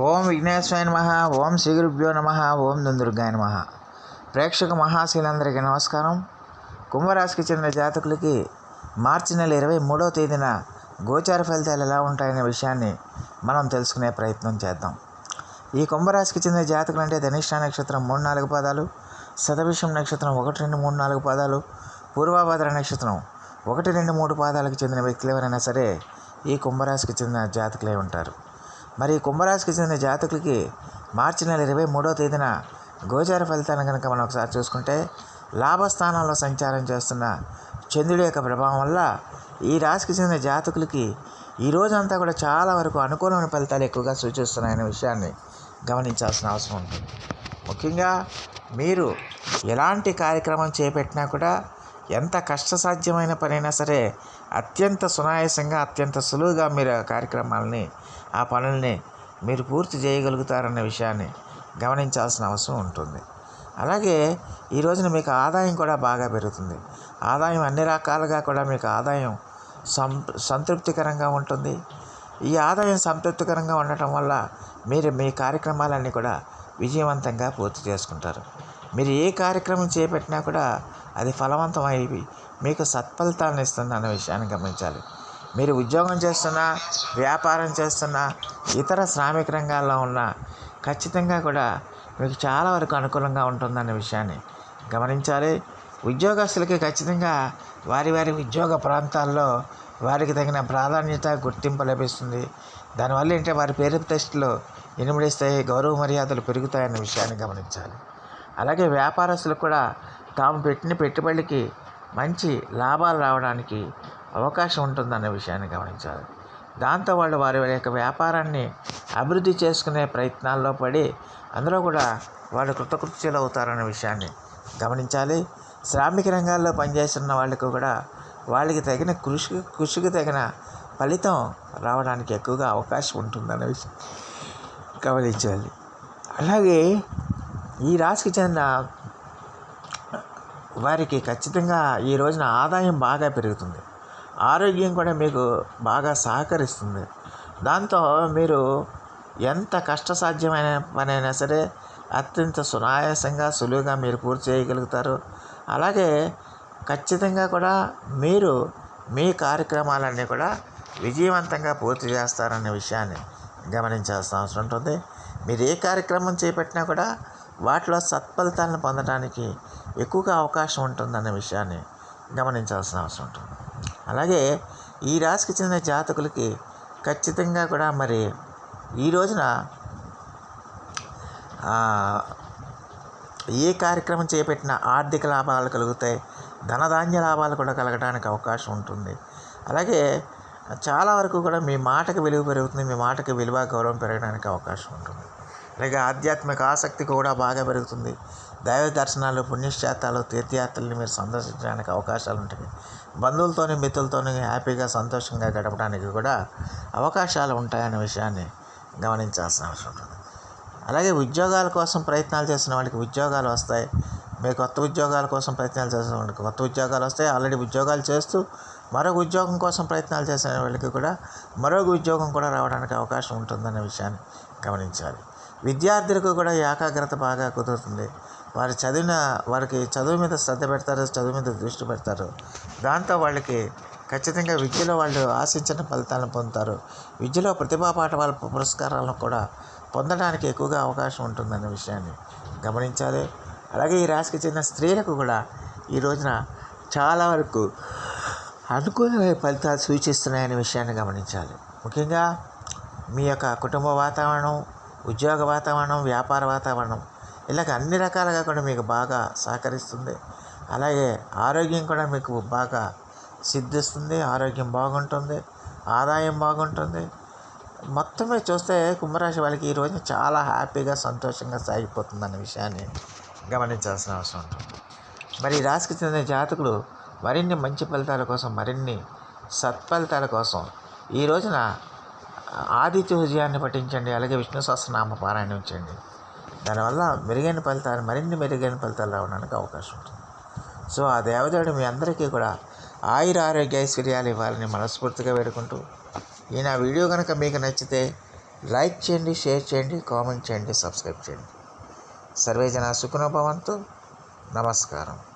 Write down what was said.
ఓం విఘ్నేశ్వరాయ నమ ఓం శ్రీ గురుభ్యో నమ ఓం దుందుర్గాయ నమ. ప్రేక్షక మహాశీలందరికీ నమస్కారం. కుంభరాశికి చెందిన జాతకులకి మార్చి నెల ఇరవై మూడవ తేదీన గోచార ఫలితాలు ఎలా ఉంటాయనే విషయాన్ని మనం తెలుసుకునే ప్రయత్నం చేద్దాం. ఈ కుంభరాశికి చెందిన జాతకులు అంటే ధనిష్ట నక్షత్రం మూడు నాలుగు పాదాలు శతభిషం నక్షత్రం ఒకటి రెండు మూడు నాలుగు పాదాలు పూర్వాభద్ర నక్షత్రం ఒకటి రెండు మూడు పాదాలకు చెందిన వ్యక్తులు ఎవరైనా సరే ఈ కుంభరాశికి చెందిన జాతకులే ఉంటారు. మరి కుంభరాశికి చెందిన జాతకులకి మార్చి నెల ఇరవై మూడో తేదీన గోచార ఫలితాలను కనుక మనం ఒకసారి చూసుకుంటే లాభస్థానంలో సంచారం చేస్తున్న చంద్రుడి యొక్క ప్రభావం వల్ల ఈ రాశికి చెందిన జాతకులకి ఈ రోజంతా కూడా చాలా వరకు అనుకూలమైన ఫలితాలు ఎక్కువగా సూచిస్తున్నాయనే విషయాన్ని గమనించాల్సిన అవసరం ఉంటుంది. ముఖ్యంగా మీరు ఎలాంటి కార్యక్రమం చేపట్టినా కూడా ఎంత కష్టసాధ్యమైన పనైనా సరే అత్యంత సునాయాసంగా అత్యంత సులువుగా మీరు ఆ కార్యక్రమాలని ఆ పనుల్ని మీరు పూర్తి చేయగలుగుతారన్న విషయాన్ని గమనించాల్సిన అవసరం ఉంటుంది. అలాగే ఈ రోజున మీకు ఆదాయం కూడా బాగా పెరుగుతుంది. ఆదాయం అన్ని రకాలుగా కూడా మీకు ఆదాయం సం సంతృప్తికరంగా ఉంటుంది. ఈ ఆదాయం సంతృప్తికరంగా ఉండటం వల్ల మీరు మీ కార్యక్రమాలన్నీ కూడా విజయవంతంగా పూర్తి చేసుకుంటారు. మీరు ఏ కార్యక్రమం చేపట్టినా కూడా అది ఫలవంతమై మీకు సత్ఫలితాలను ఇస్తుంది అన్న విషయాన్ని గమనించాలి. మీరు ఉద్యోగం చేస్తున్నా వ్యాపారం చేస్తున్నా ఇతర శ్రామిక రంగాల్లో ఉన్నా ఖచ్చితంగా కూడా మీకు చాలా వరకు అనుకూలంగా ఉంటుందన్న విషయాన్ని గమనించాలి. ఉద్యోగస్తులకి ఖచ్చితంగా వారి వారి ఉద్యోగ ప్రాంతాల్లో వారికి తగిన ప్రాధాన్యత గుర్తింపు లభిస్తుంది. దానివల్ల ఏంటంటే వారి పేరు టెస్టులు ఇనుమడిస్తాయి గౌరవ మర్యాదలు పెరుగుతాయన్న విషయాన్ని గమనించాలి. అలాగే వ్యాపారస్తులు కూడా తాము పెట్టిన పెట్టుబడికి మంచి లాభాలు రావడానికి అవకాశం ఉంటుందన్న విషయాన్ని గమనించాలి. దాంతో వాళ్ళు వారి వారి యొక్క వ్యాపారాన్ని అభివృద్ధి చేసుకునే ప్రయత్నాల్లో పడి అందులో కూడా వాళ్ళు కృతకృత్యులు అవుతారన్న విషయాన్ని గమనించాలి. శ్రామిక రంగాల్లో పనిచేస్తున్న వాళ్ళకు కూడా వాళ్ళకి తగిన కృషి కృషికి తగిన ఫలితం రావడానికి ఎక్కువగా అవకాశం ఉంటుందన్న విషయం గమనించాలి. అలాగే ఈ రాశికి చెందిన వారికి ఖచ్చితంగా ఈ రోజున ఆదాయం బాగా పెరుగుతుంది. ఆరోగ్యం కూడా మీకు బాగా సహకరిస్తుంది. దాంతో మీరు ఎంత కష్టసాధ్యమైన పనైనా సరే అత్యంత సునాయాసంగా సులువుగా మీరు పూర్తి చేయగలుగుతారు. అలాగే ఖచ్చితంగా కూడా మీరు మీ కార్యక్రమాలన్నీ కూడా విజయవంతంగా పూర్తి చేస్తారనే విషయాన్ని గమనించాల్సిన అవసరం ఉంటుంది. మీరు ఏ కార్యక్రమం చేపట్టినా కూడా వాటిలో సత్ఫలితాలను పొందడానికి ఎక్కువగా అవకాశం ఉంటుందన్న విషయాన్ని గమనించాల్సిన అవసరం ఉంటుంది. అలాగే ఈ రాశికి చెందిన జాతకులకి ఖచ్చితంగా కూడా మరి ఈ రోజున ఏ కార్యక్రమం చేపట్టినా ఆర్థిక లాభాలు కలుగుతాయి ధనధాన్య లాభాలు కూడా కలగడానికి అవకాశం ఉంటుంది. అలాగే చాలా వరకు కూడా మీ మాటకు విలువ పెరుగుతుంది మీ మాటకు విలువ గౌరవం పెరగడానికి అవకాశం ఉంటుంది. అలాగే ఆధ్యాత్మిక ఆసక్తి కూడా బాగా పెరుగుతుంది. దైవ దర్శనాలు పుణ్యక్షేత్రాలు తీర్థయాత్రలు మీరు సందర్శించడానికి అవకాశాలు ఉంటాయి. బంధువులతోని మిత్రులతోని హ్యాపీగా సంతోషంగా గడపడానికి కూడా అవకాశాలు ఉంటాయనే విషయాన్ని గమనించాల్సిన అవసరం ఉంటుంది. అలాగే ఉద్యోగాల కోసం ప్రయత్నాలు చేసిన వాళ్ళకి ఉద్యోగాలు వస్తాయి. మీరు కొత్త ఉద్యోగాల కోసం ప్రయత్నాలు చేసిన వాళ్ళకి కొత్త ఉద్యోగాలు వస్తాయి. ఆల్రెడీ ఉద్యోగాలు చేస్తూ మరొక ఉద్యోగం కోసం ప్రయత్నాలు చేసిన వాళ్ళకి కూడా మరొక ఉద్యోగం కూడా రావడానికి అవకాశం ఉంటుందనే విషయాన్ని గమనించాలి. విద్యార్థులకు కూడా ఏకాగ్రత బాగా కుదురుతుంది. వారు చదివిన వారికి చదువు మీద శ్రద్ధ పెడతారు చదువు మీద దృష్టి పెడతారు. దాంతో వాళ్ళకి ఖచ్చితంగా విద్యలో వాళ్ళు ఆశించిన ఫలితాలను పొందుతారు. విద్యలో ప్రతిభా పాఠవాల పురస్కారాలను కూడా పొందడానికి ఎక్కువగా అవకాశం ఉంటుందనే విషయాన్ని గమనించాలి. అలాగే ఈ రాశికి చెందిన స్త్రీలకు కూడా ఈ రోజున చాలా వరకు అనుకూలమైన ఫలితాలు సూచిస్తున్నాయనే విషయాన్ని గమనించాలి. ముఖ్యంగా మీ యొక్క కుటుంబ వాతావరణం ఉద్యోగ వాతావరణం వ్యాపార వాతావరణం ఇలాగ అన్ని రకాలుగా కూడా మీకు బాగా సహకరిస్తుంది. అలాగే ఆరోగ్యం కూడా మీకు బాగా సిద్ధిస్తుంది ఆరోగ్యం బాగుంటుంది ఆదాయం బాగుంటుంది. మొత్తం మీద చూస్తే కుంభరాశి వాళ్ళకి ఈ చాలా హ్యాపీగా సంతోషంగా సాగిపోతుందన్న విషయాన్ని గమనించాల్సిన అవసరం ఉంటుంది మరి ఈ రాశికి చెందిన జాతకులు మరిన్ని మంచి ఫలితాల కోసం మరిన్ని సత్ఫలితాల కోసం ఈ రోజున ఆదిత్య విజయాన్ని పఠించండి అలాగే విష్ణు సహస్రనామ పారాయణ ఉంచండి దానివల్ల మెరుగైన ఫలితాలు మరిన్ని మెరుగైన ఫలితాలు రావడానికి అవకాశం ఉంటుంది. సో ఆ దేవదేవుడు మీ అందరికీ కూడా ఆయుర ఆరోగ్య ఐశ్వర్యాలు ఇవ్వాలని మనస్ఫూర్తిగా వేడుకుంటూ ఈ నా వీడియో కనుక మీకు నచ్చితే లైక్ చేయండి షేర్ చేయండి కామెంట్ చేయండి సబ్స్క్రైబ్ చేయండి. సర్వేజన సుఖనోభవంతు నమస్కారం.